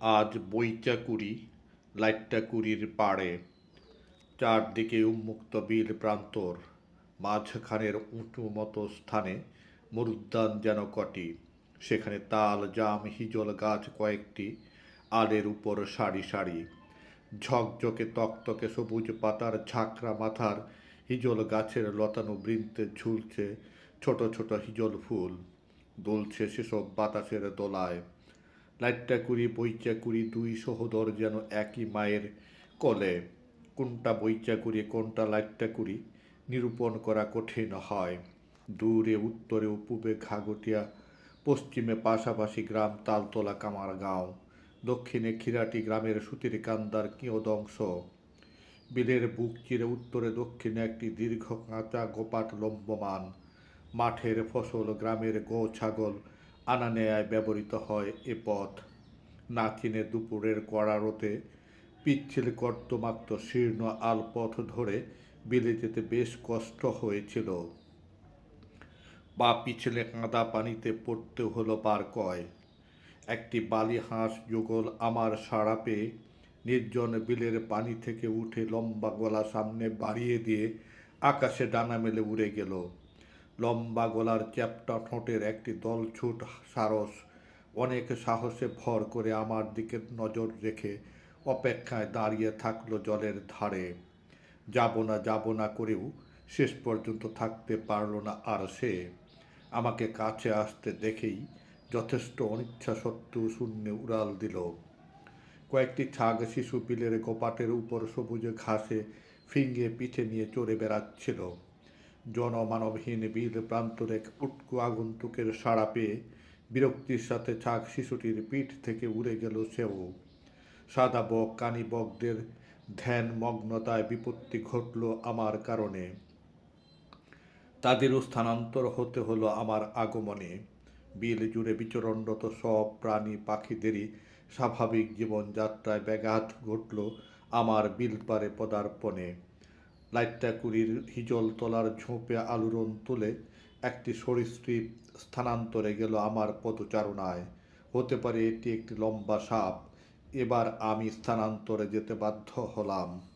আজ বইচাকুড়ি লাইট্টাকুড়ির পাড়ে। চারদিকে উন্মুক্ত বিল প্রান্তর, মাঝখানের উঁচু মতো স্থানে মরুদ্যান যেন কটি। সেখানে তাল, জাম, হিজল গাছ কয়েকটি, আলের উপর সারি সারি। ঝকঝকে তকতকে সবুজ পাতার ঝাঁকড়া মাথার হিজল গাছের লতানো বৃন্তে ঝুলছে ছোট ছোট হিজল ফুল। দুলছে সেসব বাতাসের দোলায়। বইচা কুড়ি দুই সহোদর যেন একই মায়ের কলে। কোনটা বইচা কুড়ি কোনটা লাইটটা কুড়ি নিরূপণ করা কঠিন হয়। দূরে, উত্তরে পূবে ঘাগটিয়া পশ্চিমে, পাশাপাশি গ্রাম, তালতলা, কামারগাঁও, দক্ষিণে খিরাটি গ্রামের সুতির কান্দার কিয়দংশ। বিলের বুক চিরে উত্তরে, দক্ষিণে একটি দীর্ঘ কাঁচা গোপাট লম্বমান। মাঠের ফসল, গ্রামের গো ছাগল আনা নেয়ায় ব্যবহৃত হয় এ পথ। নাচিনে দুপুরের কড়া কড়ারোতে পিচ্ছিল কর্তমাক্ত শীর্ণ আলপথ ধরে বিলে যেতে বেশ কষ্ট হয়েছিল। বা পিছলে কাঁদা পানিতে পড়তে হলো বার কয়। একটি বালি হাঁস যুগল আমার সাড়া পেয়ে নির্জন বিলের পানি থেকে উঠে লম্বা গলা সামনে বাড়িয়ে দিয়ে আকাশে ডানা মেলে উড়ে গেল। লম্বা গলার চ্যাপটা ঠোঁটের একটি দলছুট সারস। অনেক সাহসে ভর করে আমার দিকে নজর রেখে অপেক্ষায় দাঁড়িয়ে থাকল জলের ধারে। যাব না যাব না করেও শেষ পর্যন্ত থাকতে পারল না আর সে। আমাকে কাছে আসতে দেখেই যথেষ্ট অনিচ্ছা সত্ত্বেও শূন্যে উড়াল দিল। কয়েকটি ছাগ শিশু বিলের গোপাটের উপর সবুজ ঘাসে ফিঙ্গে পিঠে নিয়ে চড়ে বেড়াচ্ছিল। জনমানবহীন বিল প্রান্তরে উটকু আগন্তুকের সাড়া পেয়ে বিরক্তির সাথে ছাগ শিশুটির পিঠ থেকে উড়ে গেল সেও। সাদা বক, কানি বকদের ধ্যান মগ্নতায় বিপত্তি ঘটল আমার কারণে। তাদেরও স্থানান্তর হতে হলো আমার আগমনে। বিল জুড়ে বিচরণরত সব প্রাণী পাখিদেরই স্বাভাবিক জীবনযাত্রায় ব্যাঘাত ঘটল আমার বিলপারে পদার্পণে। লাইট্টাকুড়ির হিজল তলার ঝোঁপে আলোড়ন তুলে একটি সরীসৃপ স্থানান্তরে গেল আমার পদচারণায়। হতে পারে এটি একটি লম্বা সাপ। এবার আমি স্থানান্তরে যেতে বাধ্য হলাম।